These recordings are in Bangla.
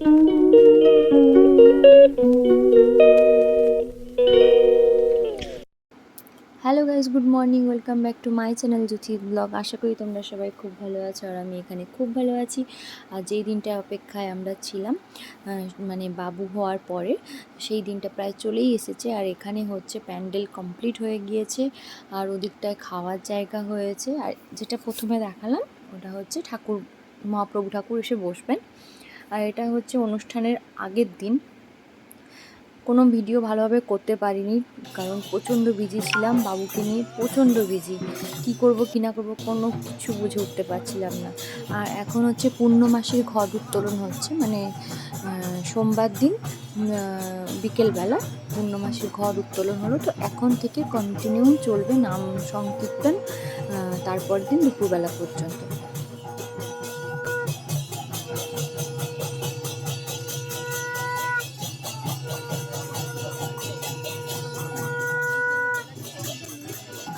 Hello guys good morning welcome back to my channel Jyoti blog আশা করি তোমরা সবাই খুব ভালো আছো আর আমি এখানে খুব ভালো আছি। আর যেই দিনটা অপেক্ষায় আমরা ছিলাম মানে বাবু হওয়ার পরে। সেই দিনটা প্রায় চলেই এসেছে আর এখানে হচ্ছে প্যান্ডেল কমপ্লিট হয়ে গিয়েছে আর ওদিকটায় খাওয়ার জায়গা হয়েছে। আর যেটা প্রথমে দেখালাম, ওটা হচ্ছে ঠাকুর, মহাপ্রভু ঠাকুর এসে বসবেন। আর এটা হচ্ছে অনুষ্ঠানের আগের দিন। কোনো ভিডিও ভালোভাবে করতে পারিনি, কারণ প্রচণ্ড বিজি ছিলাম, বাবুকে নিয়ে প্রচণ্ড বিজি। কী করব, কী না করব, কোনো কিছু বুঝে উঠতে পারছিলাম না। আর এখন হচ্ছে পূর্ণমাসীর ঘট উত্তোলন হচ্ছে মানে সোমবার দিন বিকেলবেলা পূর্ণমাসীর ঘর উত্তোলন হলো। তো এখন থেকে কন্টিনিউ চলবে নাম সংকীর্তন তারপর দিন দুপুরবেলা পর্যন্ত।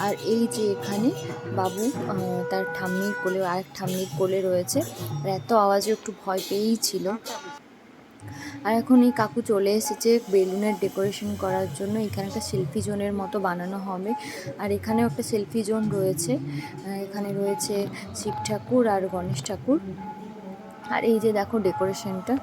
আর এই যে এখানে বাবু তার ঠাম্মির কোলে, আরেক ঠাম্মির কোলে রয়েছে। আর এত আওয়াজে একটু ভয় পেয়েই ছিল। আর এখন এই কাকু চলে এসেছে বেলুনের ডেকোরেশন করার জন্য। এখানে একটা সেলফি জোনের মতো বানানো হবে। আর এখানেও একটা সেলফি জোন রয়েছে। এখানে রয়েছে শিব ঠাকুর আর গণেশ ঠাকুর। আর এই যে দেখো ডেকোরেশনটা।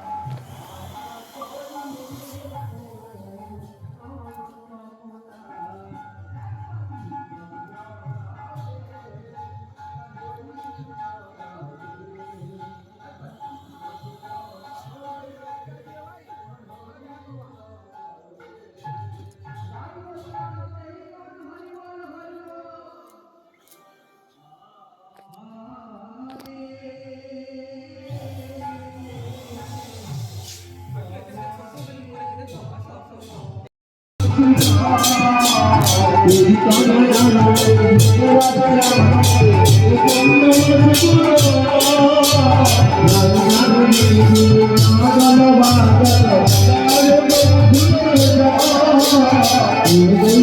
এখানে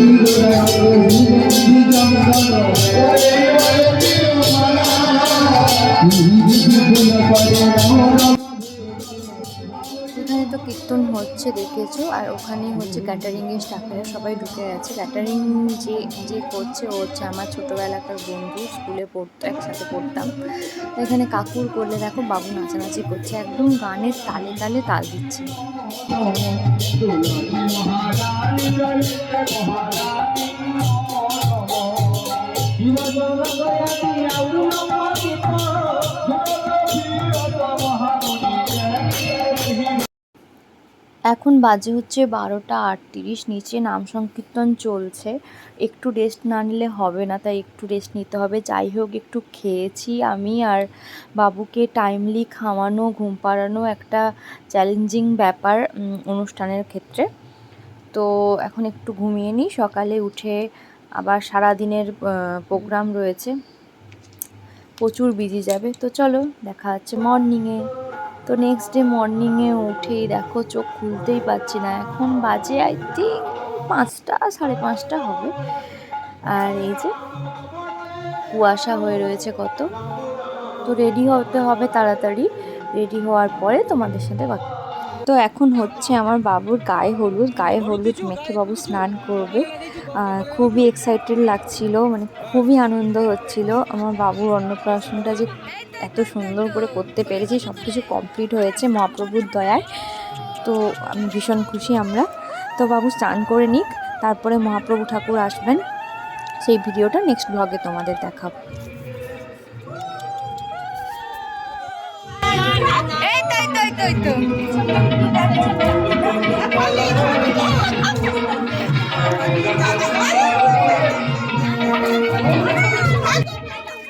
তো কীর্তন হচ্ছে দেখেছ আর ওখানে হচ্ছে ক্যাটারিংয়ের স্টাফেরা সবাই ঢুকে গেছে ক্যাটারিং যে যে করছে ও হচ্ছে আমার ছোটোবেলাকার বন্ধু স্কুলে পড়তো একসাথে পড়তাম এখানে কাকুর করলে দেখো বাবু নাচানাচি করছে একদম গানের তালে তালে তাল দিচ্ছে এখন বাজে হচ্ছে বারোটা আটত্রিশ, নিচে নাম সংকীর্তন চলছে। একটু রেস্ট না নিলে হবে না, তাই একটু রেস্ট নিতে হবে। যাই হোক, একটু খেয়েছি আমি আর বাবুকে টাইমলি খাওয়ানো, ঘুম পাড়ানো একটা চ্যালেঞ্জিং ব্যাপার অনুষ্ঠানের ক্ষেত্রে। তো এখন একটু ঘুমিয়ে নিই, সকালে উঠে আবার সারা দিনের প্রোগ্রাম রয়েছে। প্রচুর বিজি যাবে। তো চলো, দেখা হচ্ছে মর্নিংয়ে তো নেক্সট ডে মর্নিংয়ে উঠেই দেখো চোখ খুলতেই পারছি না। এখন বাজে আই থিঙ্ক পাঁচটা, সাড়ে পাঁচটা হবে। আর এই যে কুয়াশা হয়ে রয়েছে কত। তো রেডি হতে হবে তাড়াতাড়ি। রেডি হওয়ার পরে তোমাদের সাথে কথা তো এখন হচ্ছে আমার বাবুর গায়ে হলুদ গায়ে হলুদ মেখে বাবু স্নান করবে। খুবই এক্সাইটেড লাগছিল মানে খুবই আনন্দ হচ্ছিল। আমার বাবুর অন্নপ্রাশনটা যে এত সুন্দর করে করতে পেরেছি সব কিছু কমপ্লিট হয়েছে মহাপ্রভুর দয়ায়। তো আমি ভীষণ খুশি আমরা। তো বাবু স্নান করে নিক, তারপরে মহাপ্রভু ঠাকুর আসবেন। সেই ভিডিওটা নেক্সট ব্লগে তোমাদের দেখাবো। তো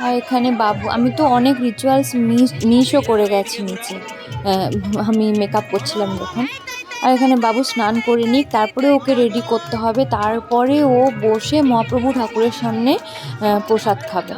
আর এখানে বাবু, আমি তো অনেক রিচুয়ালস মিস মিসও করে গেছি নিচে। আমি মেকআপ করছিলাম তখন। আর এখানে বাবু স্নান করে তারপরে ওকে রেডি করতে হবে। তারপরে ও বসে মহাপ্রভু ঠাকুরের সামনে প্রসাদ খাবে।